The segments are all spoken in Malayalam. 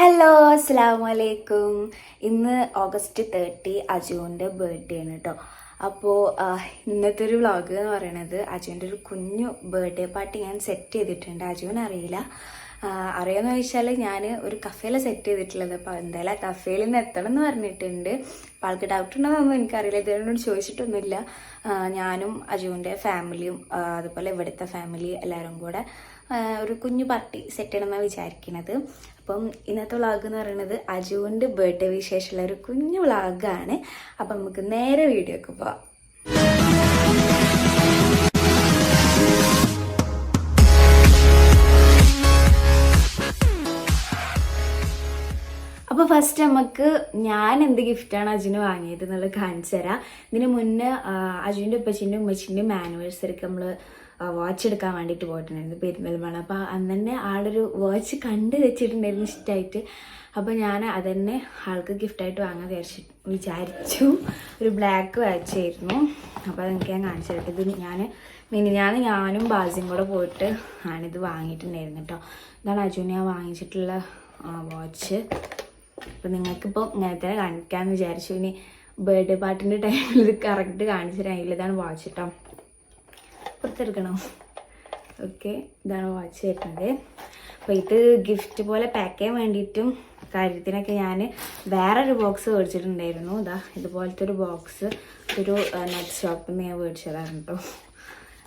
ഹലോ അസ്സാം വലൈക്കും ഇന്ന് ഓഗസ്റ്റ് തേർട്ടി അജുവിന്റെ ബർത്ത്ഡേ ആണ് കേട്ടോ അപ്പോൾ ഇന്നത്തെ ഒരു വ്ളോഗ് എന്ന് പറയുന്നത് അജുവിന്റെ ഒരു കുഞ്ഞു ബർത്ത്ഡേ പാർട്ടി ഞാൻ സെറ്റ് ചെയ്തിട്ടുണ്ട്. അജുവിന് അറിയില്ല അറിയാമെന്ന് ചോദിച്ചാൽ ഞാൻ ഒരു കഫേല സെറ്റ് ചെയ്തിട്ടുള്ളത്. അപ്പോൾ എന്തായാലും ആ കഫേയിൽ നിന്ന് എത്തണം എന്ന് പറഞ്ഞിട്ടുണ്ട്. അപ്പോൾ ആൾക്ക് ഡൗട്ട് ഉണ്ടെന്നൊന്നും എനിക്കറിയില്ല. ഇതിനോട് ചോദിച്ചിട്ടൊന്നുമില്ല. ഞാനും അജുവിന്റെ ഫാമിലിയും അതുപോലെ ഇവിടുത്തെ ഫാമിലി എല്ലാവരും കൂടെ ഒരു കുഞ്ഞു പാർട്ടി സെറ്റ് ചെയ്യണമെന്നാണ് വിചാരിക്കുന്നത് അപ്പം ഇന്നത്തെ വ്ളോഗ് എന്ന് പറയുന്നത് അജുവിന്റെ ബർത്ത്ഡേ വിശേഷമുള്ള ഒരു കുഞ്ഞു വ്ളോഗാണ് അപ്പം നമുക്ക് നേരെ വീഡിയോക്ക് പോവാം. അപ്പോൾ ഫസ്റ്റ് നമുക്ക് ഞാൻ എന്ത് ഗിഫ്റ്റാണ് അജുന് വാങ്ങിയത് എന്നുള്ളത് കാണിച്ചു തരാം. ഇതിന് മുന്നേ അജുവിന്റെ ഉപ്പച്ചിന്റെ ഉമ്മച്ചിന്റെയും ആനിവേഴ്സറിക്ക് നമ്മൾ വാച്ച് എടുക്കാൻ വേണ്ടിയിട്ട് പോയിട്ടുണ്ടായിരുന്നു പെരുന്തൽമണ്ണ. അപ്പോൾ അന്ന് തന്നെ ആളൊരു വാച്ച് കണ്ട് വെച്ചിട്ടുണ്ടായിരുന്നു ഇഷ്ടമായിട്ട് അപ്പോൾ ഞാൻ അതന്നെ ആൾക്ക് ഗിഫ്റ്റായിട്ട് വാങ്ങാൻ വിചാരിച്ചു വിചാരിച്ചു. ഒരു ബ്ലാക്ക് വാച്ച് ആയിരുന്നു. അപ്പോൾ അതെനിക്ക് ഞാൻ കാണിച്ചു തരട്ടെ ഇത് ഞാൻ മിനിഞ്ഞാന്ന് ഞാനും ബാസിയും കൂടെ പോയിട്ട് ആണിത് വാങ്ങിയിട്ടുണ്ടായിരുന്നു കേട്ടോ. ഇതാണ് അജുന് ഞാൻ വാങ്ങിച്ചിട്ടുള്ള വാച്ച് അപ്പം നിങ്ങൾക്കിപ്പോൾ നേരത്തെ കാണിക്കാമെന്ന് വിചാരിച്ചു. ഇനി ബർത്ത്ഡേ പാർട്ടിന്റെ ടൈമിൽ ഇത് കറക്റ്റ് കാണിച്ചു തരാം ഇതാണ് വാച്ച് കേട്ടോ പുറത്തെടുക്കണം. ഓക്കെ ഇതാണ് വാച്ച് വരുന്നത്. അപ്പോൾ ഇത് ഗിഫ്റ്റ് പോലെ പാക്ക് ചെയ്യാൻ വേണ്ടിയിട്ടും കാര്യത്തിനൊക്കെ ഞാൻ വേറൊരു ബോക്സ് മേടിച്ചിട്ടുണ്ടായിരുന്നു. ഇതാ ഇതുപോലത്തെ ഒരു ബോക്സ് ഒരു നെറ്റ് ഷോപ്പിൽ നിന്ന് ഞാൻ മേടിച്ചതാണ് കേട്ടോ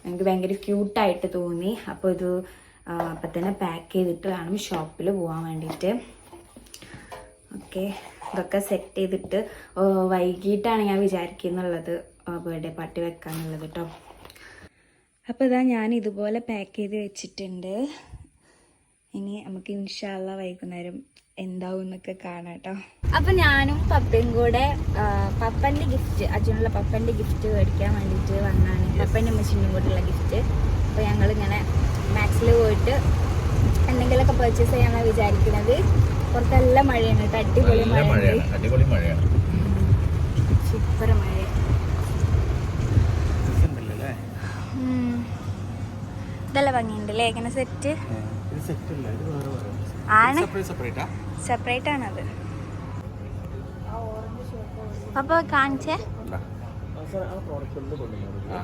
എനിക്ക് ഭയങ്കര ക്യൂട്ടായിട്ട് തോന്നി. അപ്പോൾ ഇത് അപ്പം തന്നെ പാക്ക് ചെയ്തിട്ട് വേണം ഷോപ്പിൽ പോകാൻ വേണ്ടിയിട്ട്. ഓക്കെ. ഇതൊക്കെ സെറ്റ് ചെയ്തിട്ട് വൈകിട്ടാണ് ഞാൻ വിചാരിക്കുന്നുള്ളത് ബർത്ത്ഡേ പാർട്ടി വെക്കാന്നുള്ളത് കേട്ടോ അപ്പോൾ ഇതാ ഞാൻ ഇതുപോലെ പാക്ക് ചെയ്ത് വെച്ചിട്ടുണ്ട്. ഇനി നമുക്ക് ഇൻഷാല്ല വൈകുന്നേരം എന്താവും എന്നൊക്കെ കാണാം കേട്ടോ അപ്പം ഞാനും പപ്പയും കൂടെ പപ്പന്റെ പപ്പന്റെ ഗിഫ്റ്റ് അച്ഛനുള്ള പപ്പന്റെ ഗിഫ്റ്റ് മേടിക്കാൻ വേണ്ടിട്ട് വന്നാണ്. പപ്പന്റെ അമ്മച്ചിന്റെ കൂടെയുള്ള ഗിഫ്റ്റ് അപ്പോൾ ഞങ്ങളിങ്ങനെ മാക്സിൽ പോയിട്ട് എന്തെങ്കിലുമൊക്കെ പർച്ചേസ് ചെയ്യാനാണ് വിചാരിക്കുന്നത്. പുറത്ത് നല്ല മഴയാണ്. കേട്ടോ അടിപൊളി നല്ല മഴയുണ്ട്. മഴയാണ് അടിപൊളി മഴയാണ്. സൂപ്പർ മഴ. ഇതല്ല ഇങ്ങനെ സെറ്റ് സെറ്റ് അല്ല വേറെ വേറെ ആണ്. സെപ്പറേറ്റ് ആണത്. അപ്പൊ കാണിച്ചേ. ആ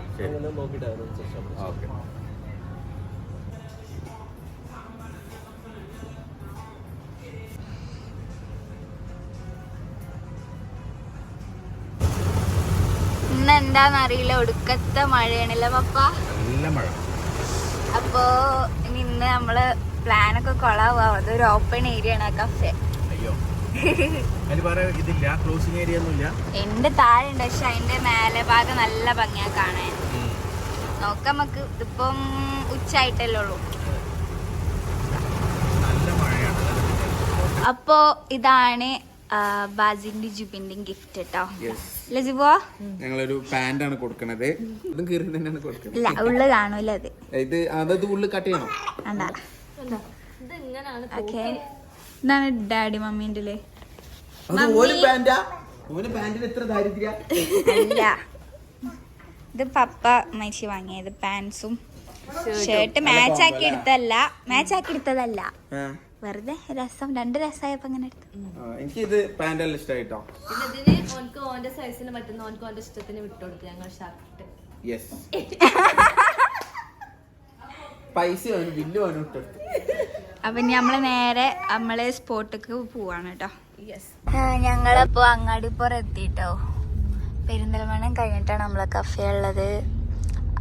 ശരി ഓക്കെ ഇന്ന് എന്താന്ന് അറിയില്ല ഒടുക്കത്തെ മഴയാണല്ലേ പപ്പ. നല്ല മഴ. അപ്പോ ഇനി ഇന്ന് നമ്മൾ പ്ലാനൊക്കെ കൊളാവാ. അതൊരു ഓപ്പൺ ഏരിയ ആണ് ആ കഫേ അയ്യോ. അതിന് പറയാൻ ഇതില്ല. ക്ലോസിങ് ഏരിയ ഒന്നുമില്ല. എന്റെ താഴെ ഉണ്ട് പക്ഷെ അതിന്റെ മേലെ ഭാഗം നല്ല ഭംഗിയാ കാണാൻ. നോക്കാം നമുക്ക്. ഇതിപ്പം ഉച്ചായിട്ടല്ലേ ഉള്ളൂ. അപ്പോ ഇതാണ് ബാസിന്റെ ജുബിന്റെയും ഗിഫ്റ്റ് കേട്ടോ യെസ് അല്ലേ ജുബോ ഞങ്ങളൊരു പാന്റ് ആണ് കൊടുക്കണത്. ഇതും കീറി തന്നെയാണ് കൊടുക്കുന്നത് ഇല്ല ഉള്ളു കാണൂല അത്. ഇത് അതത് ഉള്ളിൽ കട്ട് ചെയ്യണം? ഓക്കെ ഡാഡി മമ്മീന്റെ ഇത് പപ്പ മൈച്ചി വാങ്ങിയത് പാൻസും ഷർട്ട് മാച്ച് ആക്കി എടുത്തല്ല മാച്ച് ആക്കി എടുത്തതല്ല. വെറുതെ രസം രണ്ട് രസമായപ്പോ അങ്ങനെ എടുത്തു. എനിക്ക് ഇത് പാന്റ് എല്ലാം ഇഷ്ടമായിട്ടോ ഇതിന് ഓൻക്ക് ഓന്റെ സൈസിന് പറ്റുന്ന ഓൻക്ക് ഓന്റെ ഇഷ്ടത്തിന് വിട്ടുകൊടുത്തു ഞങ്ങൾ ഷർട്ട്. യെസ് പൈസ ബില്ല് വേണം ഇട്ടെടുത്തു അപ്പൊ ഇനി നമ്മൾ നേരെ നമ്മൾ സ്പോട്ടിക്ക് പോവാണ് കേട്ടോ യെസ് ഞങ്ങളപ്പോ അങ്ങാടിപ്പുറം എത്തിട്ടോ. പെരിന്തൽമണ്ണം കഴിഞ്ഞിട്ടാണ് നമ്മളെ കഫേ ഉള്ളത്.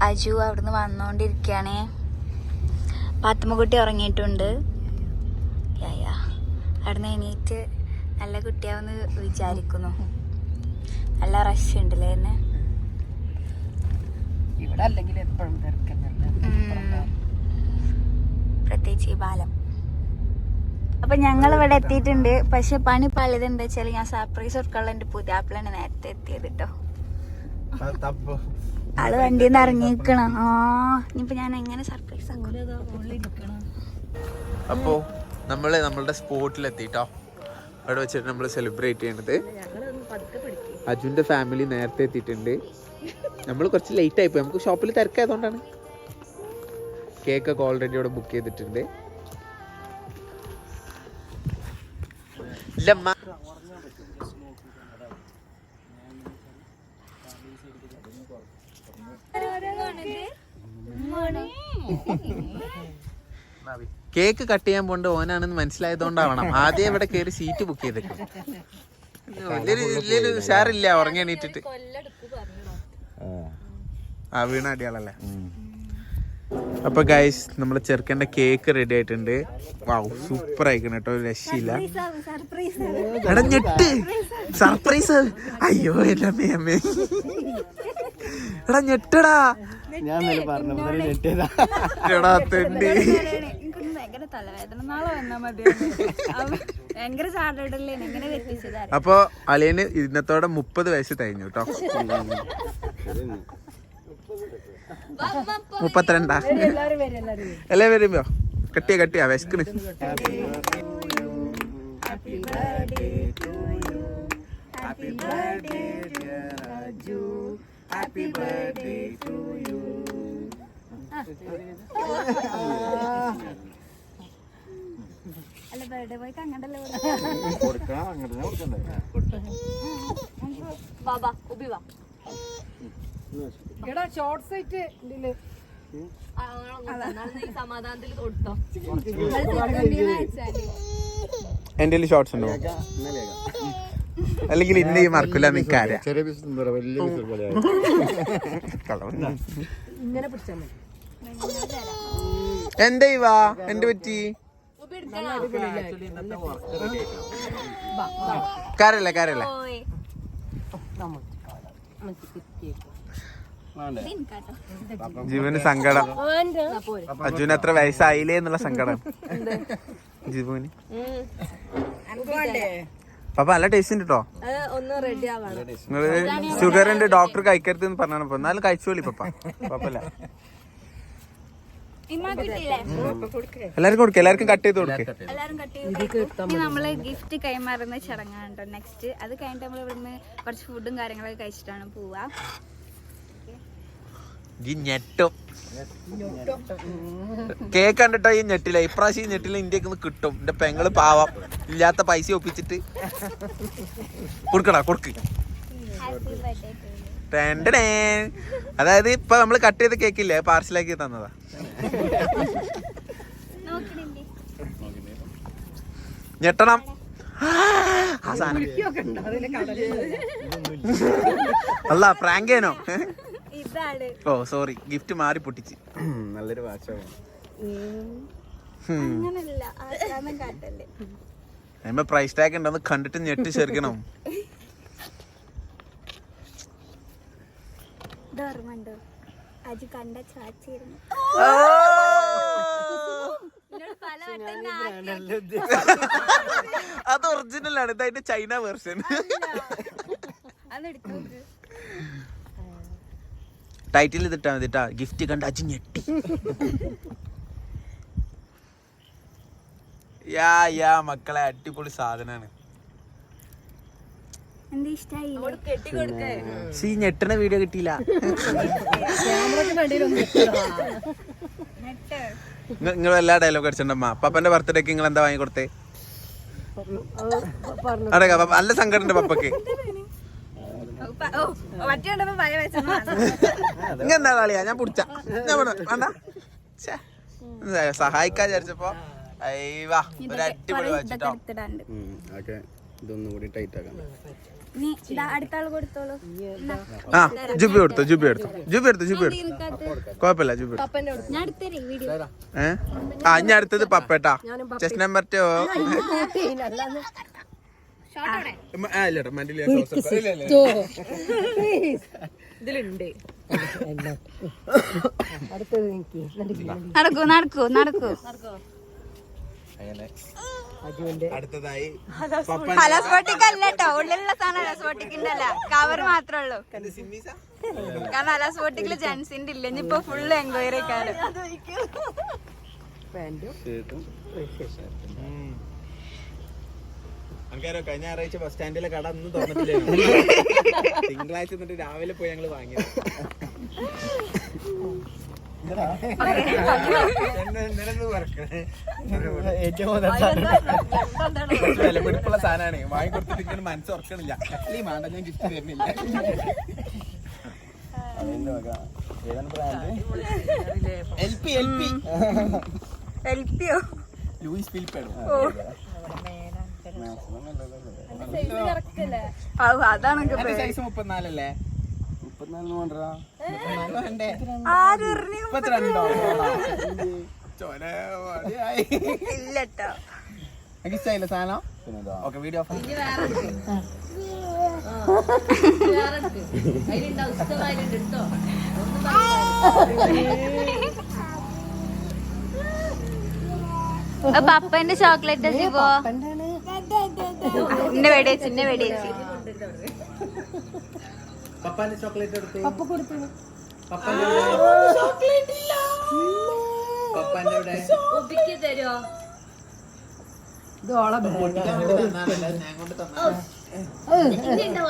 അജു അവിടുന്ന് വന്നോണ്ടിരിക്കുകയാണ് പാത്തുമ്മക്കുട്ടി ഉറങ്ങിയിട്ടുണ്ട്. യാ, യാ. അവിടുന്ന് എണീറ്റ് നല്ല കുട്ടിയാവെന്ന് വിചാരിക്കുന്നു. നല്ല റഷ് ഉണ്ടല്ലേ എന്നെ ഇവിടെ അല്ലെങ്കിൽ എപ്പോഴും പ്രത്യേകിച്ച് ഈ ബാലം. അപ്പൊ ഞങ്ങൾ ഇവിടെ എത്തിയിട്ടുണ്ട്. പക്ഷെ പണി പലത് എന്താ വെച്ചാൽ ഞാൻ സർപ്രൈസ് കൊടുക്കാനുള്ള എന്റെ പുതിയ ആപ്പിളാണ് നേരത്തെ എത്തിയത് കേട്ടോ ആൾ വണ്ടിയിൽ നിന്ന് ഇറങ്ങിക്കണം ആ ഇനിയിപ്പോ ഞാൻ എങ്ങനെ സർപ്രൈസ് ആക്കും? അപ്പോ? നമ്മൾ നമ്മളുടെ സ്പോട്ടിലെത്തി എത്തിട്ടോ അവിടെ വെച്ചിട്ട് നമ്മൾ സെലിബ്രേറ്റ് ചെയ്യണത്. അജുവിന്റെ ഫാമിലി നേരത്തെ എത്തിയിട്ടുണ്ട്. നമ്മൾ കുറച്ച് ലേറ്റ് ആയിപ്പോയി. നമുക്ക് ഷോപ്പിൽ തിരക്കായതുകൊണ്ടാണ്. കേക്കൊക്കെ ഓൾറെഡി അവിടെ ബുക്ക് ചെയ്തിട്ടുണ്ട്. ഇല്ലമ്മ കേക്ക് കട്ട് ചെയ്യാൻ പോണ്ട് ഓനാണെന്ന് മനസ്സിലായതുകൊണ്ടാവണം. ആദ്യം ഇവിടെ കയറി സീറ്റ് ബുക്ക് ചെയ്തേക്കും വലിയൊരു വലിയൊരു ഉഷാറില്ല ഉറങ്ങി എണീറ്റിട്ട്. ആ. വീണ അടിയാളല്ലേ? അപ്പൊ ഗൈസ് നമ്മളെ ചെറുക്കന്റെ കേക്ക് റെഡി ആയിട്ടുണ്ട്. വാവ് സൂപ്പർ ആയിക്കണം കേട്ടോ രക്ഷയില്ല. എടാ ഞെട്ട്. സർപ്രൈസ് അയ്യോ എല്ലാമേ അമ്മേ. എടാ ഞെട്ടടാ. ഞാൻ തെണ്ടി. ഭയങ്കര തലവേദന നാളെ വന്നാ മതി ഭയങ്കര ചാടല്ലേ എങ്ങനെ തെറ്റിച്ചതാ അപ്പൊ അളിയന് ഇന്നത്തോടെ മുപ്പത് വയസ്സ് കഴിഞ്ഞു കേട്ടോ മുപ്പത്തിരണ്ടാ? എല്ലാ വരുമ്പോ കട്ടിയ കട്ടിയാ? വിശക്കണ്. അല്ല ബർത്ത്ഡേ ബോയ്ക്ക് അങ്ങനല്ലേ കൊടുക്കണം. അങ്ങോട്ട് തന്നെ കൊടുക്കണ്ടേ? ബാബാ ഉബി വാ. എടാ ഷോർട്ട് സൈറ്റ് ഇതിൽ. സമാധാനത്തിൽ കൊടുത്തോ. എന്റെ ഷോർട്സ് ഉണ്ടോ? അല്ലെങ്കിൽ ഇന്ന് ഈ മറക്കില്ല നിക്കാര എന്തേ പീസ് എന്താ പറ്റി? കാരല്ലേ കാരല്ലേ ജീവന് സങ്കടം. അജുവിന് എത്ര വയസ്സായില്ലേ എന്നുള്ള സങ്കടം. ജീവന് പപ്പ നല്ല ടേസ്റ്റ് ഉണ്ട് കേട്ടോ നിങ്ങൾ ഷുഗർ ഉണ്ട് ഡോക്ടർ കഴിക്കരുത് എന്ന് പറഞ്ഞപ്പോ എന്നാലും കഴിച്ചോളി പപ്പ. പപ്പല്ല എല്ലാവർക്കും കൊടുക്കുക എല്ലാവർക്കും കട്ട് ചെയ്ത് കൊടുക്കുക നമ്മൾ ഗിഫ്റ്റ് കൈമാറുന്ന ചടങ്ങാണ് കേട്ടോ നെക്സ്റ്റ് അത് കഴിഞ്ഞിട്ട് നമ്മൾ ഇവിടുന്ന് കുറച്ച് ഫുഡും കാര്യങ്ങളൊക്കെ കഴിച്ചിട്ടാണ് പോവാ. ഈ ഞെട്ടും. കേക്ക് കണ്ടിട്ടോ ഈ ഞെട്ടില്ല ഇപ്രാവശ്യം ഈ ഞെട്ടില്ല ഇന്ത്യയ്ക്ക് ഒന്ന് കിട്ടും. എന്റെ പെങ്ങൾ പാവം. ഇല്ലാത്ത പൈസ ഒപ്പിച്ചിട്ട്. കൊടുക്കടാ കൊടുക്ക്. Happy birthday. അതായത് ഇപ്പൊ നമ്മൾ കട്ട് ചെയ്ത് കേക്കില്ലേ പാർസലാക്കി തന്നതാ. ഞെട്ടണം. ആ സാധനം. അല്ല പ്രാങ്കേനോ ഓ സോറി ഗിഫ്റ്റ് മാറി പൊട്ടിച്ച്. നല്ലൊരു അതിന്മേൽ പ്രൈസ് ടാഗ് ഉണ്ടെന്ന് കണ്ടിട്ട് ഞെട്ടി ചേർക്കണം ഇത് ഓർമ്മണ്ടോ അജു കണ്ട ചാച്ചിരുന്നു അത് ഒറിജിനൽ ആണ്. ഇത് അതിന്റെ ചൈന വെർഷൻ ടൈറ്റിൽ ഇതിട്ടാ മതി ഗിഫ്റ്റ് കണ്ട് അജി ഞെട്ടി. യാ യാ മക്കളെ അടിപൊളി സാധനാണ് എന്താ ഇഷ്ടായില്ലേ കെട്ടി കൊടുക്കേ പക്ഷെ ഈ ഞെട്ടണ വീഡിയോ കിട്ടിയില്ല. നിങ്ങൾ എല്ലാ ഡയലോഗ് അടിച്ചിട്ടുണ്ടമ്മ പപ്പന്റെ ബർത്ത്ഡേക്ക് നിങ്ങൾ എന്താ വാങ്ങി കൊടുത്തേ? അടക്ക പപ്പ നല്ല സങ്കടം ഉണ്ട് പപ്പക്ക് എന്താ കളിയാ? ഞാൻ പിടിച്ച. ഞാൻ വേണ്ട. സഹായിക്കാൻ വിചാരിച്ചപ്പോ അയ്യവാ ഒരു അടിപൊളി വെച്ചിട്ടോ ഇതൊന്നും കൂടി ടൈറ്റ് ആക്കാം നീ അടുത്ത കൊടുത്തോളൂ. ആ ജുബി എടുത്തു ജുബി എടുത്തു ജുബി എടുത്തു ജുബി എടുത്തു കുഴപ്പമില്ല ജുബി ഞാൻ ഏ? ആ ഇനി അടുത്തത് പപ്പേട്ടാ. ചെസ്റ്റ് നമ്പർ ടു ഇതിലുണ്ട്. നടക്കൂ നടക്കൂ. നടക്കൂ. അടുത്തതായി ഹലോ സ്പോട്ടിക് അല്ല കേട്ടോ. ഉള്ളിലുള്ള സാധനം ഹലോ സ്പോട്ടിക്കിന്റെ അല്ല. കവർ മാത്രമേ ഉള്ളൂ. കാരണം ഹലോ സ്പോട്ടിക്കിൽ ജെൻസിന്റെ ഇല്ല. ഇനിയിപ്പോ ഫുള്ള് എൻക്വയറി ആൾക്കാരോ കഴിഞ്ഞ ഞായറാഴ്ച ബസ് സ്റ്റാൻഡിലെ കട ഒന്നും തുറന്നിട്ടില്ല. തിങ്കളാഴ്ച എന്നിട്ട് രാവിലെ പോയി ഞങ്ങൾ വാങ്ങിയത്. വിലപിടിപ്പുള്ള സാധനമാണ്. വാങ്ങി കൊടുത്തിട്ട് ഇങ്ങനെ മനസ്സ് ഉറക്കണില്ല. ഈ മാണ്ട ഞാൻ ഗിഫ്റ്റ് തരുന്നില്ല. L P L P. ഹെൽപ്പിയോ Louis ഫിലിപ്പാണ് അതാണ് സൈസ് മുപ്പത്തിനാലല്ലേ? മുപ്പത്തിനാലിന് കൊണ്ടുവരാ മുപ്പത്തിരണ്ടോ ചോര ഇല്ലട്ടോ. ഇഷ്ടമായില്ല സാധനം? ഓക്കെ വീഡിയോ ഒന്നും പപ്പന്റെ ചോക്ലേറ്റ് ശിവോ എന്റെ വെടിയേച്ചി എന്റെ വെടിയേച്ചി. പപ്പാന്റെ ചോക്ലേറ്റ് എടുത്തു. പപ്പ കൊടുത്തു. പപ്പാന്റെ പപ്പാന്റെ ഇവിടെ ഒപ്പിക്ക് തരുമോ ഇത് ഓളെ ഉണ്ടാവും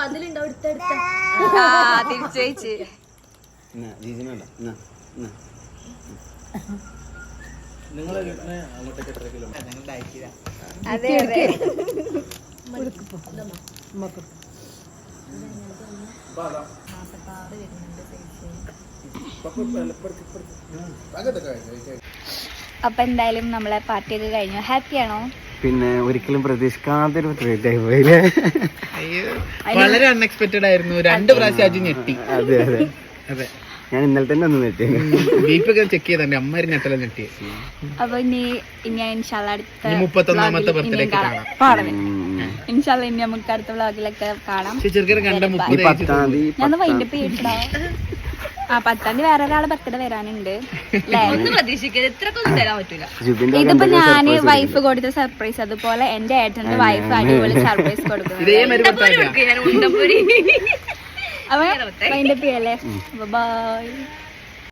അതിലുണ്ടാവും എടുത്തെടുത്ത ആ തിരിച്ചു വെച്ച് എന്നാ ജീജിനുണ്ടോ എന്നാ എന്നാ. നിങ്ങൾ അങ്ങോട്ടേക്ക് എത്ര കിലോ ഞങ്ങളുടെ അയക്കില്ല അതെ അപ്പൊ എന്തായാലും നമ്മളെ പാർട്ടിയൊക്കെ കഴിഞ്ഞു. ഹാപ്പിയാണോ പിന്നെ ഒരിക്കലും പ്രതീക്ഷിക്കാത്തൊരു വളരെ അൺഎക്സ്പെക്ടഡ് ആയിരുന്നു. രണ്ട് പ്രാവശ്യം അജി ഞെട്ടി. അതെ അതെ. അതെ. ഞാൻ ഇന്നലെ തന്നെ ഒന്ന് ചെക്ക് ചെയ്തേ അമ്മ ഞെട്ടല ഞെട്ടി. അപ്പൊ ഇനി ഇനി മുപ്പത്തൊന്നാമത്തെ കാണാം. ഇൻഷാല്ല ഇനി നമുക്ക് അടുത്ത വ്ളോഗിലൊക്കെ കാണാം. ഞാൻ വൈൻഡപ്പ് ചെയ്തിട്ടാ ആ പത്താം തീയതി വേറെ ഒരാളെ ബർത്ത്ഡേ വരാനുണ്ട്. അല്ലേ? ഒന്നും പ്രതീക്ഷിക്കരുത്. ഇത്രക്കൊന്നും തരാൻ ഇതിപ്പോ ഞാൻ വൈഫ് കൊടുത്ത സർപ്രൈസ് അതുപോലെ എന്റെ ഏട്ടന്റെ വൈഫ് അടിപൊളി സർപ്രൈസ് കൊടുക്കുന്നത് അപ്പൊ വൈൻഡപ്പ് ചെയ്യല്ലേ? ബൈ